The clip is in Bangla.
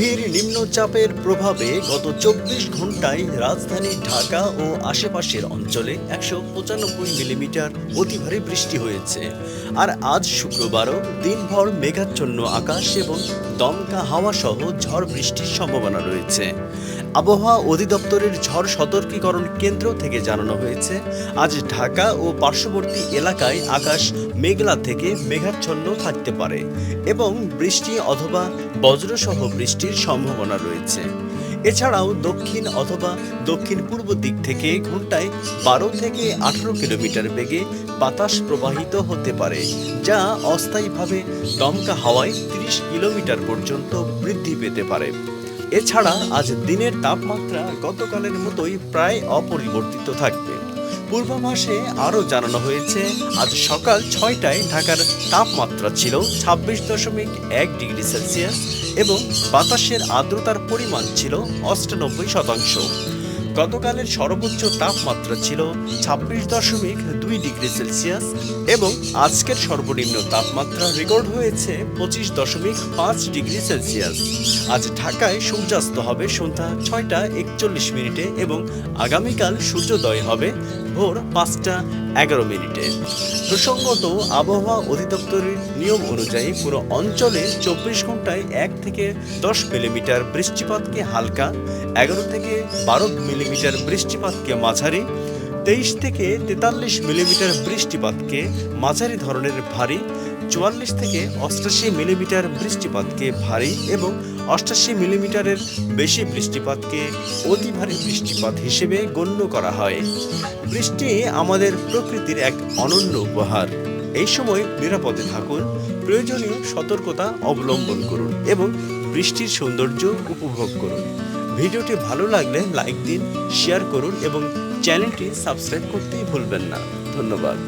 নিম্নচাপের প্রভাবে গত চব্বিশ ঘন্টায় রাজধানী ঢাকা ও আশেপাশের অঞ্চলে একশো পঁচানব্বই মিলিমিটার অতি ভারী বৃষ্টি হয়েছে। আর আজ শুক্রবারও দিনভর মেঘাচ্ছন্ন আকাশ এবং দমকা হাওয়া সহ ঝড় বৃষ্টির সম্ভাবনা রয়েছে। আবহাওয়া অধিদপ্তরের ঝড় সতর্কীকরণ কেন্দ্র থেকে জানানো হয়েছে, আজ ঢাকা ও পার্শ্ববর্তী এলাকায় আকাশ মেঘলা থেকে মেঘাচ্ছন্ন থাকতে পারে এবং বৃষ্টি অথবা বজ্রসহ বৃষ্টির সম্ভাবনা রয়েছে। এছাড়াও দক্ষিণ অথবা দক্ষিণ পূর্ব দিক থেকে ঘন্টায় বারো থেকে আঠারো কিলোমিটার বেগে বাতাস প্রবাহিত হতে পারে, যা অস্থায়ীভাবে দমকা হাওয়ায় তিরিশ কিলোমিটার পর্যন্ত বৃদ্ধি পেতে পারে। এছাড়া আজ দিনের তাপমাত্রা গতকালের মতোই প্রায় অপরিবর্তিত থাকবে। পূর্বাভাসে আরও জানানো হয়েছে, আজ সকাল ছয়টায় ঢাকার তাপমাত্রা ছিল ছাব্বিশ দশমিক এক ডিগ্রি সেলসিয়াস এবং বাতাসের আর্দ্রতার পরিমাণ ছিল অষ্টানব্বই শতাংশ। গতকালের সর্বোচ্চ তাপমাত্রা ছিল ছাব্বিশ দশমিক দুই ডিগ্রি সেলসিয়াস এবং আজকের সর্বনিম্ন তাপমাত্রা রেকর্ড হয়েছে পঁচিশ দশমিক পাঁচ ডিগ্রি সেলসিয়াস। আজ ঢাকায় সূর্যাস্ত হবে সন্ধ্যা ছয়টা একচল্লিশ মিনিটে এবং আগামীকাল সূর্যোদয় হবে ভোর পাঁচটা এগারো মিনিটে। প্রসঙ্গত, আবহাওয়া অধিদপ্তরের নিয়ম অনুযায়ী পুরো অঞ্চলে চব্বিশ ঘন্টায় এক থেকে দশ মিলিমিটার বৃষ্টিপাতকে হালকা, এগারো থেকে বারো মিলিমিটার বৃষ্টিপাতকে মাঝারি, তেইশ থেকে তেতাল্লিশ মিলিমিটার বৃষ্টিপাতকে মাঝারি ধরনের ভারী, চুয়াল্লিশ থেকে অষ্টাশি মিলিমিটার বৃষ্টিপাতকে ভারী এবং অষ্টাশি মিলিমিটারের বেশি বৃষ্টিপাতকে অতি ভারী বৃষ্টিপাত হিসেবে গণ্য করা হয়। বৃষ্টি আমাদের প্রকৃতির এক অনন্য উপহার। এই সময় নিরাপদে থাকুন, প্রয়োজনীয় সতর্কতা অবলম্বন করুন এবং বৃষ্টির সৌন্দর্য উপভোগ করুন। ভিডিওটি ভালো লাগলে লাইক দিন শেয়ার করুন এবং চ্যানেলটি সাবস্ক্রাইব করতেই ভুলবেন না। ধন্যবাদ।